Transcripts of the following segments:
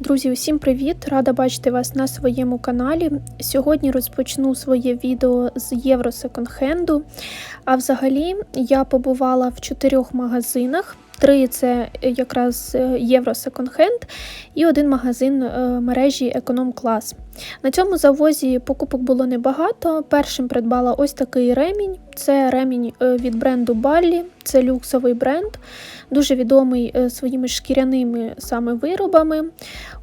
Друзі, усім привіт! Рада бачити вас на своєму каналі. Сьогодні розпочну своє відео з Євро секонд-хенду. А взагалі я побувала в чотирьох магазинах. Три це якраз Євро секонд-хенд і один магазин е, мережі Економ Клас. На цьому завозі покупок було небагато. Першим придбала ось такий ремінь. Це ремінь е, від бренду Баллі, це люксовий бренд, дуже відомий е, своїми шкіряними саме виробами.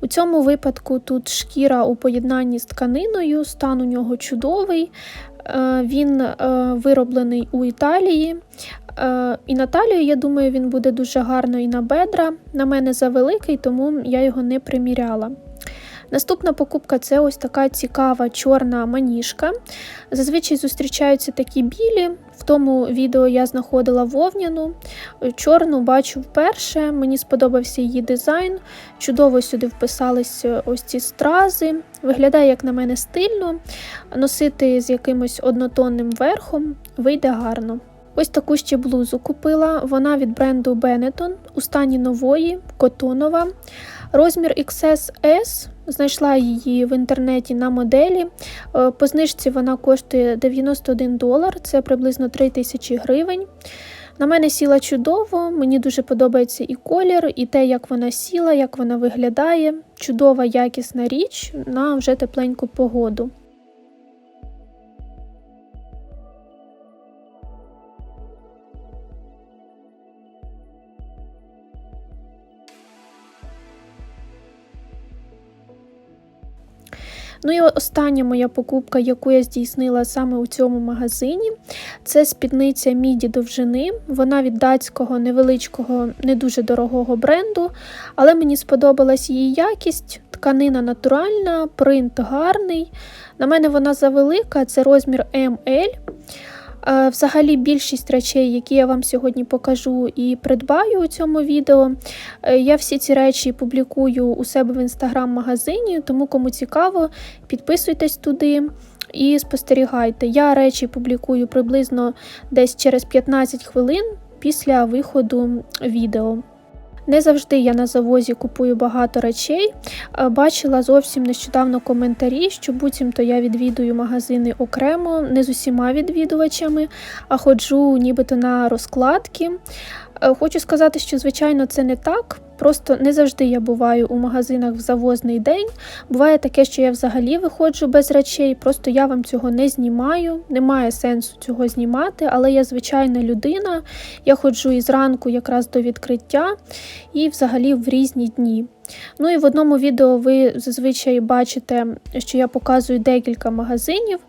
У цьому випадку тут шкіра у поєднанні з тканиною, стан у нього чудовий. Він вироблений у Італії. Е, і на талію, я думаю, він буде дуже гарно і на бедра. На мене завеликий, тому я його не приміряла. Наступна покупка це ось така цікава чорна маніжка. Зазвичай зустрічаються такі білі. В тому відео я знаходила вовняну. Чорну бачу вперше. Мені сподобався її дизайн. Чудово сюди вписались ось ці стрази. Виглядає, як на мене, стильно. Носити з якимось однотонним верхом вийде гарно. Ось таку ще блузу купила. Вона від бренду Benetton у стані нової, котонова. Розмір XS знайшла її в інтернеті на моделі. Е, по знижці вона коштує 91 долар, це приблизно 3 тисячі гривень. На мене сіла чудово, мені дуже подобається і колір, і те, як вона сіла, як вона виглядає. Чудова, якісна річ на вже тепленьку погоду. Ну і остання моя покупка, яку я здійснила саме у цьому магазині, це спідниця міді довжини. Вона від датського невеличкого, не дуже дорогого бренду, але мені сподобалась її якість. Тканина натуральна, принт гарний. На мене вона завелика, це розмір ML. Взагалі, більшість речей, які я вам сьогодні покажу і придбаю у цьому відео, е, я всі ці речі публікую у себе в інстаграм-магазині, тому кому цікаво, підписуйтесь туди. І спостерігайте. Я речі публікую приблизно десь через 15 хвилин після виходу відео. Не завжди я на завозі купую багато речей. Бачила зовсім нещодавно коментарі, що буцімто я відвідую магазини окремо, не з усіма відвідувачами, а ходжу нібито на розкладки. Хочу сказати, що, звичайно, це не так. Просто не завжди я буваю у магазинах в завозний день. Буває таке, що я взагалі виходжу без речей, просто я вам цього не знімаю, немає сенсу цього знімати, але я звичайна людина. Я ходжу із ранку якраз до відкриття і взагалі в різні дні. Ну і в одному відео ви зазвичай бачите, що я показую декілька магазинів.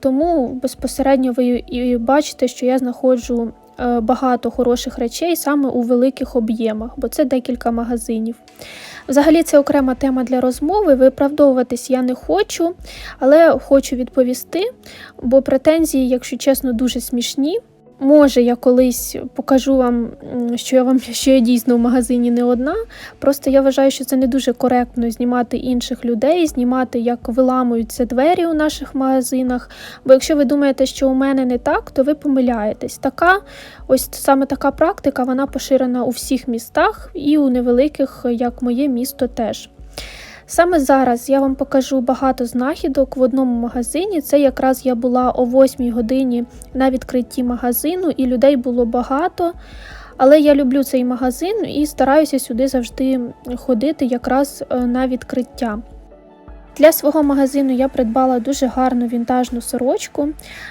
Тому безпосередньо ви і бачите, що я знаходжу Е, багато хороших речей саме у великих об'ємах, бо це декілька магазинів. Взагалі, це окрема тема для розмови. Виправдовуватись я не хочу, але хочу відповісти, бо претензії, якщо чесно, дуже смішні. Може, я колись покажу вам, що я вам що я дійсно в магазині не одна. Просто я вважаю, що це не дуже коректно знімати інших людей, знімати, як виламуються двері у наших магазинах. Бо якщо ви думаєте, що у мене не так, то ви помиляєтесь. Така, ось саме така практика, вона поширена у всіх містах і у невеликих, як моє місто, теж. Саме зараз я вам покажу багато знахідок в одному магазині. Це якраз я була о 8 годині на відкритті магазину, і людей було багато. Але я люблю цей магазин і стараюся сюди завжди ходити якраз е, на відкриття. Для свого магазину я придбала дуже гарну вінтажну сорочку.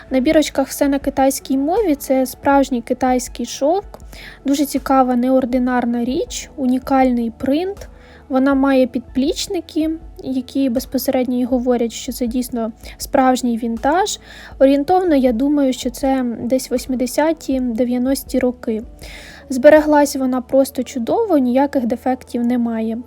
На бірочках все на китайській мові, це справжній китайський шовк, дуже цікава неординарна річ, унікальний принт. Вона має підплічники, які безпосередньо і говорять, що це дійсно справжній вінтаж. Орієнтовно, я думаю, що це десь 80-90-ті роки. Збереглась вона просто чудово, ніяких дефектів немає.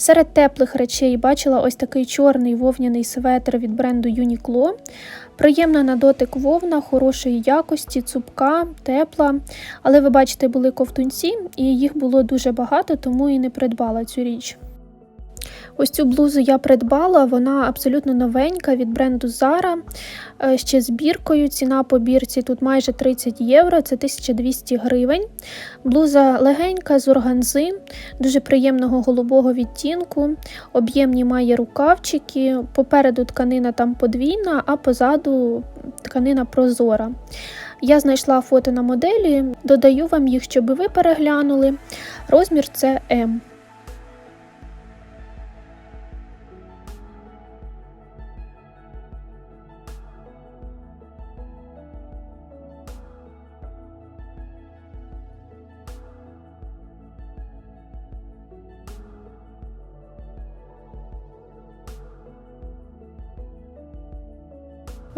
Серед теплих речей бачила ось такий чорний вовняний светр від бренду Uniqlo. Приємна на дотик вовна, хорошої якості, цупка, тепла. Але ви бачите, були ковтунці, і їх було дуже багато, тому і не придбала цю річ. Ось цю блузу я придбала, вона абсолютно новенька від бренду Zara, е, ще з біркою. Ціна по бірці тут майже 30 євро, це 1200 гривень. Блуза легенька з органзи, дуже приємного голубого відтінку, об'ємні має рукавчики. Попереду тканина там подвійна, а позаду тканина прозора. Я знайшла фото на моделі, додаю вам їх, щоб ви переглянули. Розмір це М.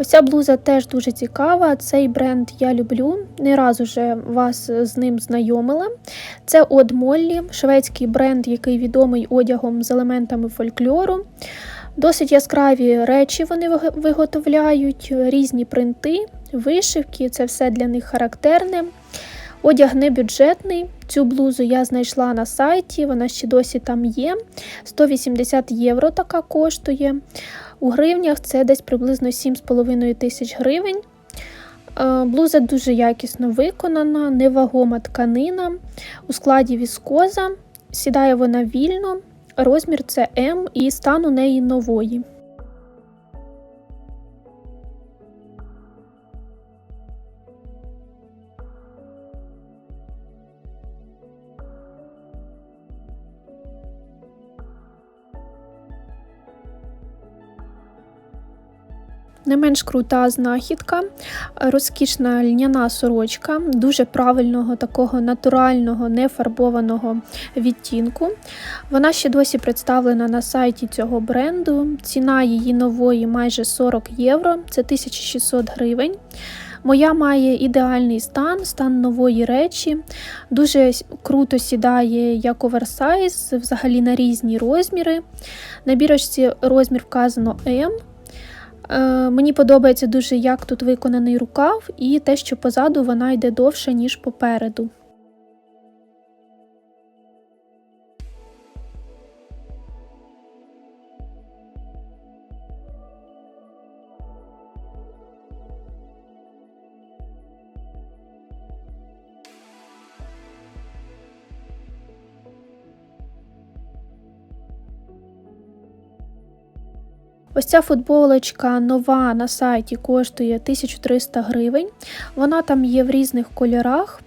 Ось ця блуза теж дуже цікава. Цей бренд я люблю. Не раз уже вас з ним знайомила. Це Од Моллі, шведський бренд, який відомий одягом з елементами фольклору. Досить яскраві речі вони виготовляють, різні принти, вишивки це все для них характерне. Одяг не бюджетний. Цю блузу я знайшла на сайті, вона ще досі там є. 180 євро така коштує. У гривнях це десь приблизно 7,5 тисяч гривень. Е, блуза дуже якісно виконана, невагома тканина. У складі віскоза. Сідає вона вільно, розмір це М і стан у неї нової. Не менш крута знахідка, розкішна льняна сорочка, дуже правильного, такого натурального, нефарбованого відтінку. Вона ще досі представлена на сайті цього бренду. Ціна її нової майже 40 євро, це 1600 гривень. Моя має ідеальний стан, стан нової речі, дуже круто сідає як оверсайз, взагалі на різні розміри. На бірочці розмір вказано М. Е, мені подобається дуже, як тут виконаний рукав, і те, що позаду вона йде довше, ніж попереду. Ось ця футболочка нова на сайті коштує 1300 гривень. Вона там є в різних кольорах.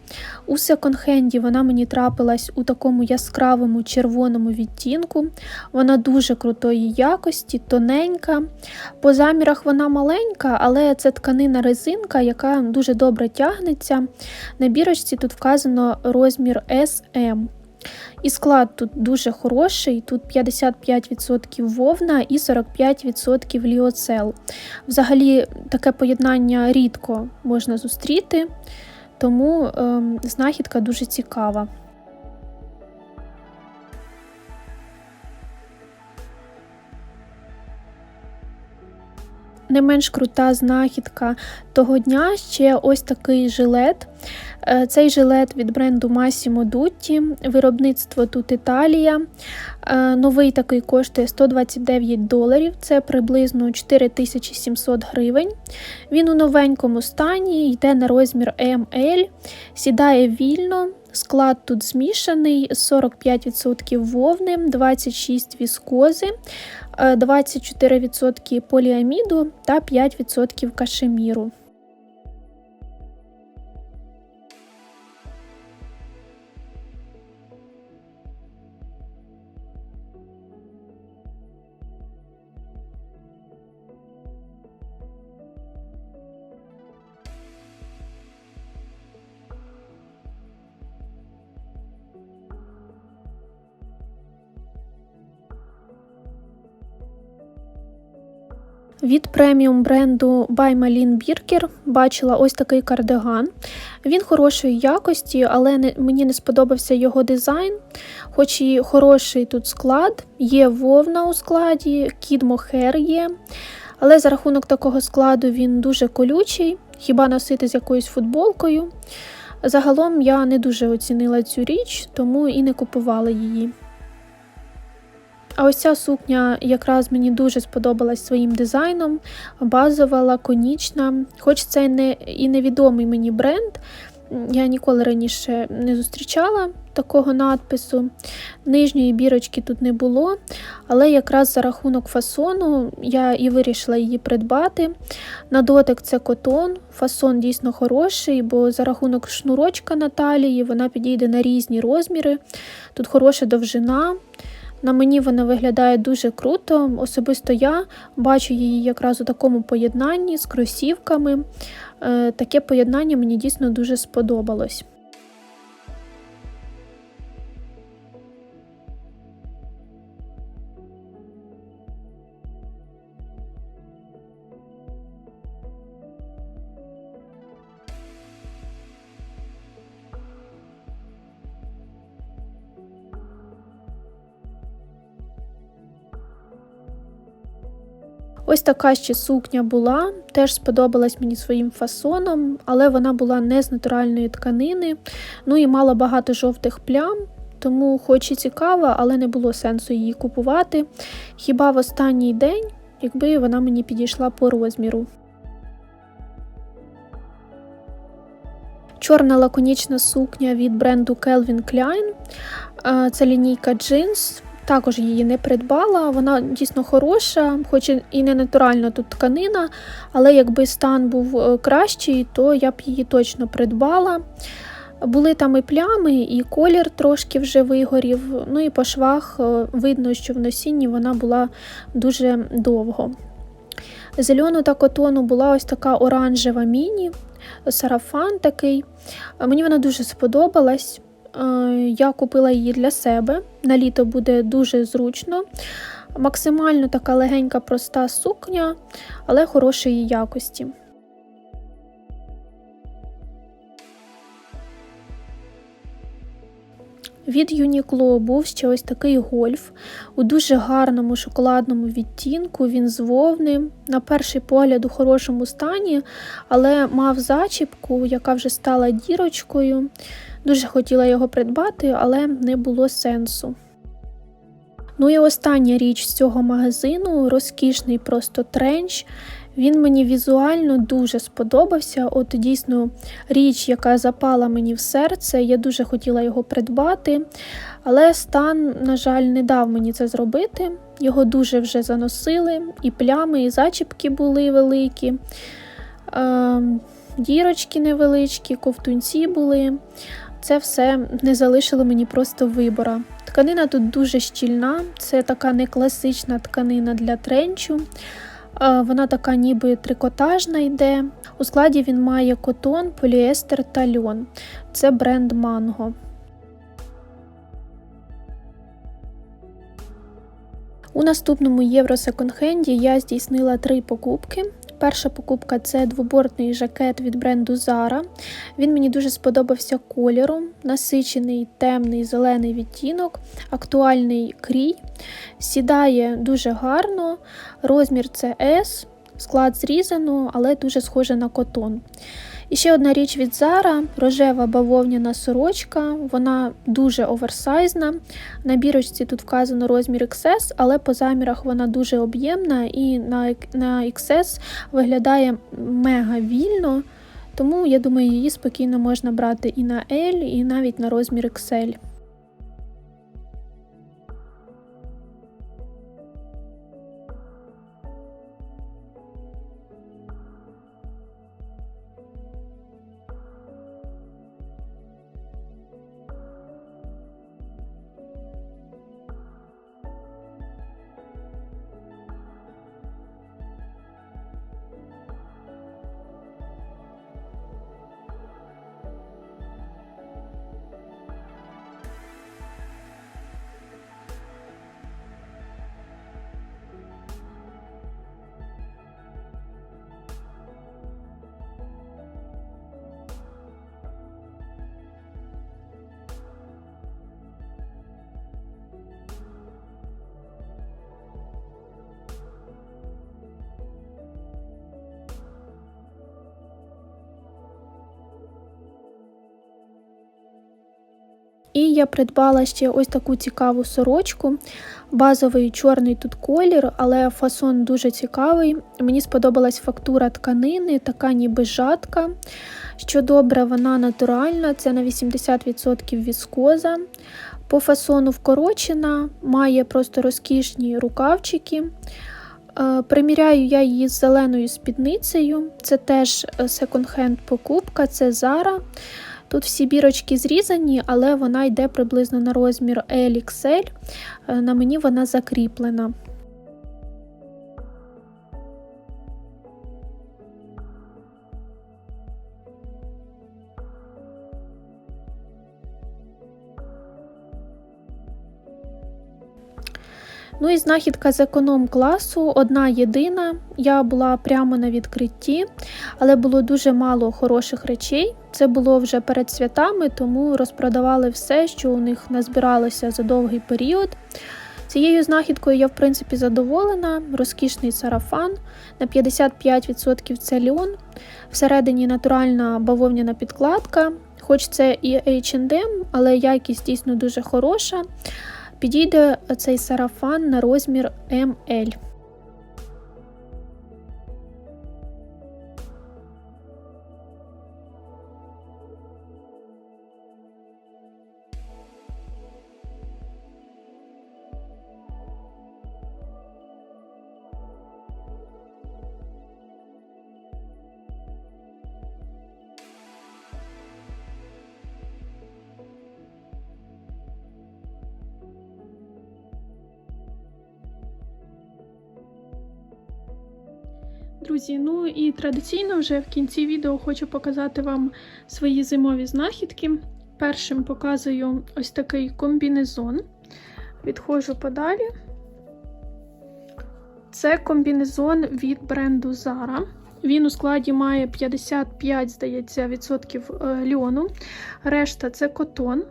У секонд-хенді вона мені трапилась у такому яскравому червоному відтінку. Вона дуже крутої якості, тоненька. По замірах вона маленька, але це тканина резинка, яка дуже добре тягнеться. На бірочці тут вказано розмір SM. І склад тут дуже хороший, тут 55% вовна і 45% ліоцел. Взагалі, таке поєднання рідко можна зустріти, тому е, знахідка дуже цікава. Не менш крута знахідка того дня ще ось такий жилет. Е, цей жилет від бренду Massimo Dutti, виробництво тут Італія. Е, новий такий коштує 129 доларів, це приблизно 4700 гривень. Він у новенькому стані, йде на розмір ML, сідає вільно. Склад тут змішаний: 45% вовни, 26% віскози, 24% е, поліаміду та 5% кашеміру. Від преміум бренду By Malin бачила ось такий кардиган. Він хорошої якості, але не, мені не сподобався його дизайн. Хоч і хороший тут склад, є вовна у складі, кід мохер є. Але за рахунок такого складу він дуже колючий, хіба носити з якоюсь футболкою. Загалом я не дуже оцінила цю річ, тому і не купувала її. А ось ця сукня якраз мені дуже сподобалась своїм дизайном, базова, лаконічна. Хоч це не і невідомий мені бренд, я ніколи раніше не зустрічала такого надпису. Нижньої бірочки тут не було, але якраз за рахунок фасону я і вирішила її придбати. На дотик це котон, фасон дійсно хороший, бо за рахунок шнурочка на талії вона підійде на різні розміри. Тут хороша довжина. На мені вона виглядає дуже круто. Особисто я бачу її якраз у такому поєднанні з кросівками. Е, таке поєднання мені дійсно дуже сподобалось. Ось така ще сукня була, теж сподобалась мені своїм фасоном, але вона була не з натуральної тканини, ну і мала багато жовтих плям, тому хоч і цікава, але не було сенсу її купувати. Хіба в останній день, якби вона мені підійшла по розміру. Чорна лаконічна сукня від бренду Calvin Klein. Це лінійка джинс. Також її не придбала, вона дійсно хороша, хоч і не натуральна тут тканина, але якби стан був е, кращий, то я б її точно придбала. Були там і плями, і колір трошки вже вигорів. Ну і по швах е, видно, що в носінні вона була дуже довго. Зелену та котону була ось така оранжева міні, сарафан такий. Мені вона дуже сподобалась. Е, я купила її для себе. На літо буде дуже зручно. Максимально така легенька, проста сукня, але хорошої якості. Від Uniqlo був ще ось такий гольф у дуже гарному шоколадному відтінку. Він з вовни, на перший погляд у хорошому стані, але мав зачіпку, яка вже стала дірочкою. Дуже хотіла його придбати, але не було сенсу. Ну і остання річ з цього магазину розкішний просто тренч. Він мені візуально дуже сподобався. От дійсно річ, яка запала мені в серце, я дуже хотіла його придбати, але стан, на жаль, не дав мені це зробити. Його дуже вже заносили, і плями, і зачіпки були великі, е, дірочки невеличкі, ковтунці були. Це все не залишило мені просто вибора. Тканина тут дуже щільна, це така не класична тканина для тренчу. Вона така ніби трикотажна йде. У складі він має котон, поліестер та льон. Це бренд Mango. У наступному євро секонд-хенді я здійснила три покупки. Перша покупка це двобортний жакет від бренду Zara. Він мені дуже сподобався кольором, насичений темний зелений відтінок, актуальний крій. Сідає дуже гарно, розмір це S, склад зрізано, але дуже схоже на котон. І ще одна річ від Zara рожева бавовняна сорочка, вона дуже оверсайзна. На бірочці тут вказано розмір XS, але по замірах вона дуже об'ємна і на XS виглядає мега вільно. Тому я думаю, її спокійно можна брати і на L, і навіть на розмір XL. І я придбала ще ось таку цікаву сорочку. Базовий чорний тут колір, але фасон дуже цікавий. Мені сподобалась фактура тканини, така ніби жатка. Що добре, вона натуральна, це на 80% віскоза. По фасону вкорочена, має просто розкішні рукавчики. Е, Приміряю я її з зеленою спідницею. Це теж секонд-хенд покупка, це Zara. Тут всі бірочки зрізані, але вона йде приблизно на розмір LXL. Е, На мені вона закріплена. Ну і знахідка з економ класу, одна єдина. Я була прямо на відкритті, але було дуже мало хороших речей. Це було вже перед святами, тому розпродавали все, що у них назбиралося за довгий період. Цією знахідкою я, в принципі, задоволена. Розкішний сарафан на 55% це льон. Всередині натуральна бавовняна підкладка, хоч це і H&M, але якість дійсно дуже хороша. Підійде цей сарафан на розмір ML. Друзі, ну і традиційно вже в кінці відео хочу показати вам свої зимові знахідки. Першим показую ось такий комбінезон. Відходжу подалі. Це комбінезон від бренду Zara. Він у складі має 55, здається, відсотків е, льону. Решта це котон.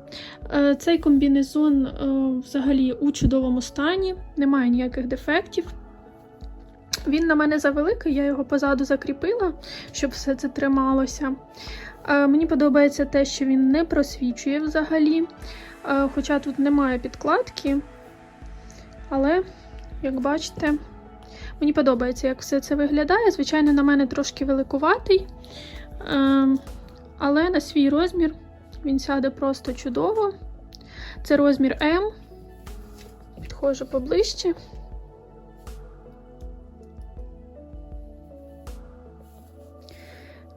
Е, Цей комбінезон е, взагалі у чудовому стані, немає ніяких дефектів. Він на мене завеликий, я його позаду закріпила, щоб все це трималося. Е, Мені подобається те, що він не просвічує взагалі, е, хоча тут немає підкладки. Але, як бачите, мені подобається, як все це виглядає. Звичайно, на мене трошки великуватий, е, але на свій розмір він сяде просто чудово. Це розмір М. Підходжу поближче.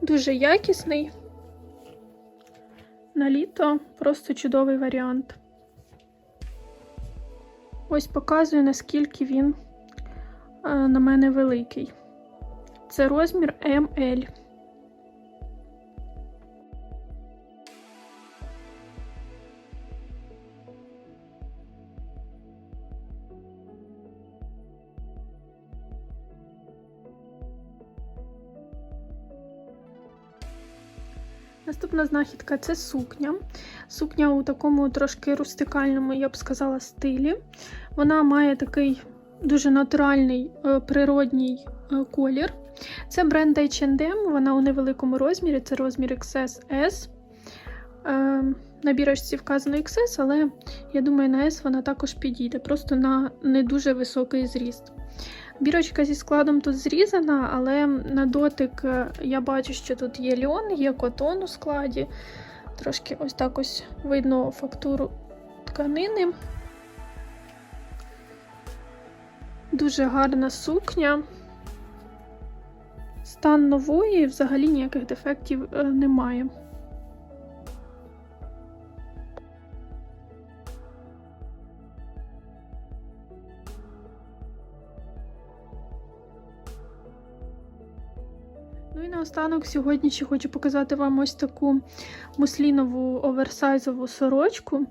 Дуже якісний. На літо просто чудовий варіант. Ось показую, наскільки він е, на мене великий. Це розмір ML. Наступна знахідка це сукня. Сукня у такому трошки рустикальному, я б сказала, стилі. Вона має такий дуже натуральний е, природній е, колір. Це бренд H&M, вона у невеликому розмірі, це розмір XS. Е, на бірочці вказано XS, але я думаю, на S вона також підійде, просто на не дуже високий зріст. Бірочка зі складом тут зрізана, але на дотик е, я бачу, що тут є льон, є котон у складі. Трошки ось так ось видно фактуру тканини. Дуже гарна сукня. Стан нової, взагалі ніяких дефектів е, немає. Наостанок сьогодні ще хочу показати вам ось таку муслінову оверсайзову сорочку.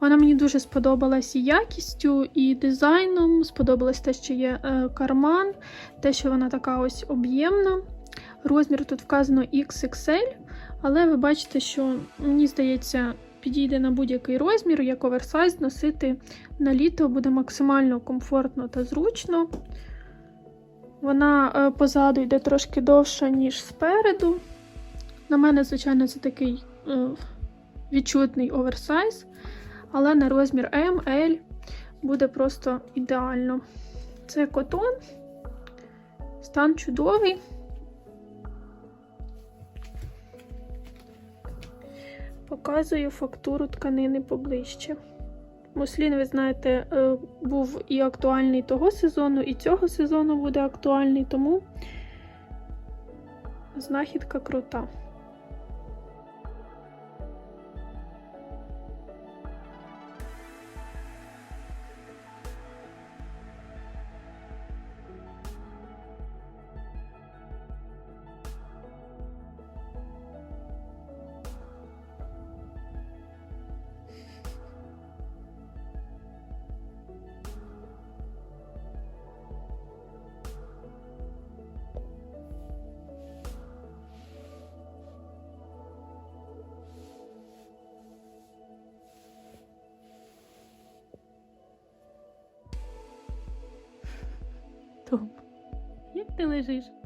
Вона мені дуже сподобалась і якістю, і дизайном. Сподобалось те, що є е, карман, те, що вона така ось об'ємна. Розмір тут вказано XXL, але ви бачите, що мені здається, підійде на будь-який розмір, як оверсайз носити на літо буде максимально комфортно та зручно. Вона е, позаду йде трошки довша, ніж спереду. На мене, звичайно, це такий е, відчутний оверсайз, але на розмір М, L буде просто ідеально. Це котон, стан чудовий. Показую фактуру тканини поближче. Муслін, ви знаєте, е, був і актуальний того сезону, і цього сезону буде актуальний, тому знахідка крута. tem lá.